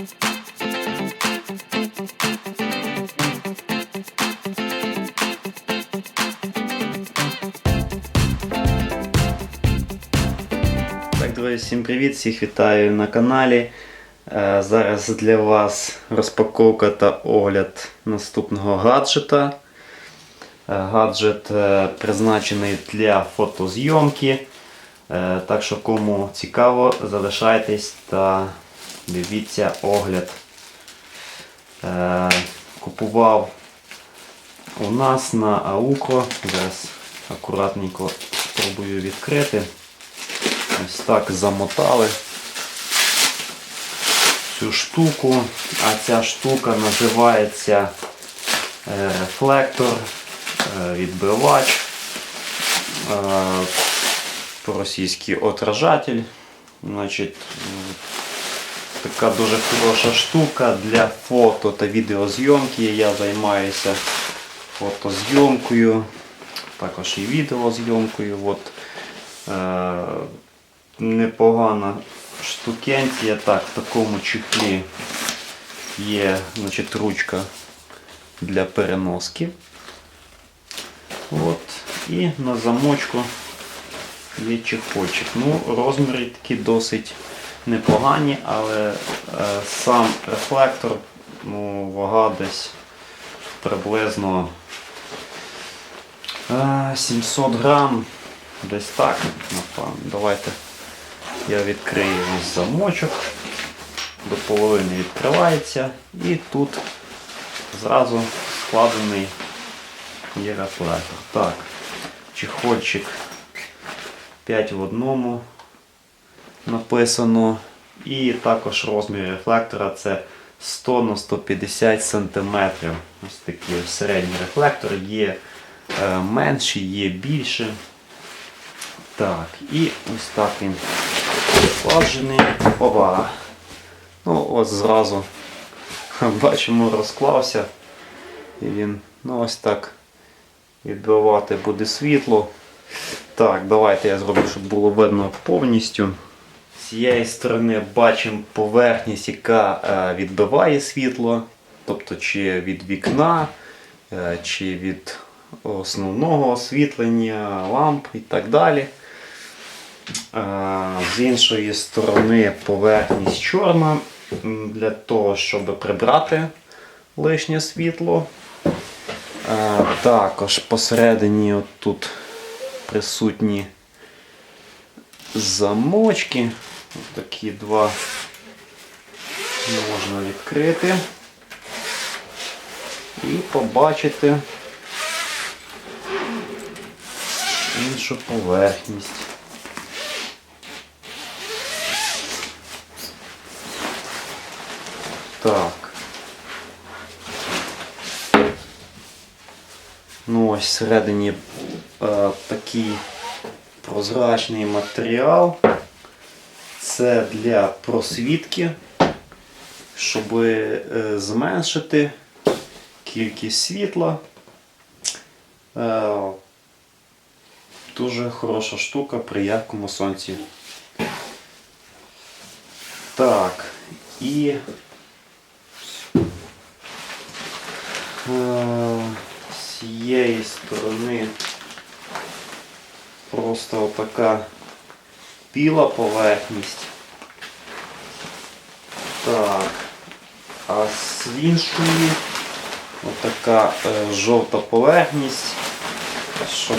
Так, друзі, всім привіт! Всіх вітаю на каналі. Е, Зараз для вас розпаковка та огляд наступного гаджета. Е, Гаджет е, призначений для фотозйомки. Так що кому цікаво, залишайтесь та дивіться огляд. Е, Купував у нас на Ауко. Зараз акуратненько спробую відкрити. Ось так замотали цю штуку, а ця штука називається рефлектор, е, відбивач, е, по-російськи отражатель. Значить, така дуже хороша штука для фото та відеозйомки. Я займаюся фотозйомкою, також і відеозйомкою. От, е, непогана штукенція. Так, в такому чехлі є значить, ручка для переноски. От. І на замочку є чехольчик. Ну, розміри такі досить непогані, але е, сам рефлектор, ну, вага десь приблизно е, 700 грам. Десь так, напевно. Давайте я відкрию замочок. До половини відкривається і тут зразу складений є рефлектор. Так, чехольчик 5 в одному написано. І також розмір рефлектора це 100 на 150 см. Ось такий середній рефлектор. Є е, менший, є більше. Так, і ось так він складений. Опа. Ну, ось зразу бачимо, розклався. І він ну, ось так відбивати буде світло. Так, давайте я зроблю, щоб було видно повністю. Цієї сторони бачимо поверхність, яка е, відбиває світло, тобто чи від вікна, е, чи від основного освітлення, ламп і так далі. Е, З іншої сторони поверхність чорна для того, щоб прибрати лишнє світло. Також посередині тут присутні замочки. Ось такі два можна відкрити і побачити іншу поверхність. Так. Ну ось всередині е, такий прозрачний матеріал. Це для просвітки, щоб е, зменшити кількість світла. Е, дуже хороша штука при яркому сонці. Так, і е, з цієї сторони просто отака біла поверхність. Так. А з іншої отака е, жовта поверхність, щоб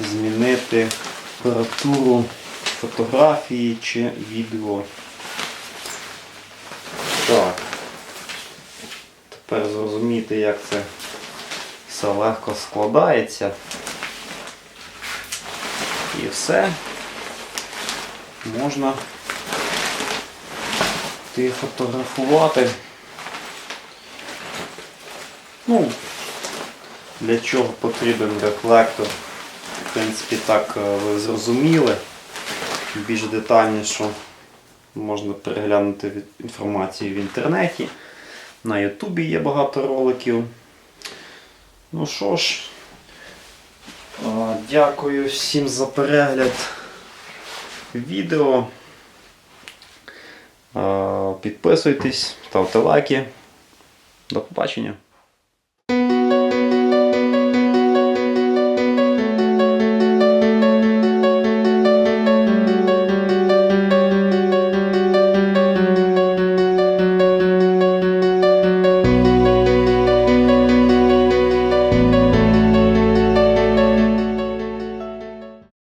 змінити температуру фотографії чи відео. Так. Тепер зрозуміти, як це все легко складається. І все можна ти фотографувати. Ну, для чого потрібен рефлектор? В принципі, так е, ви зрозуміли. Більш детальніше можна переглянути інформацію в інтернеті. На Ютубі є багато роликів. Ну що ж, е, дякую всім за перегляд відео. Е, Підписуйтесь, ставте лайки. До побачення.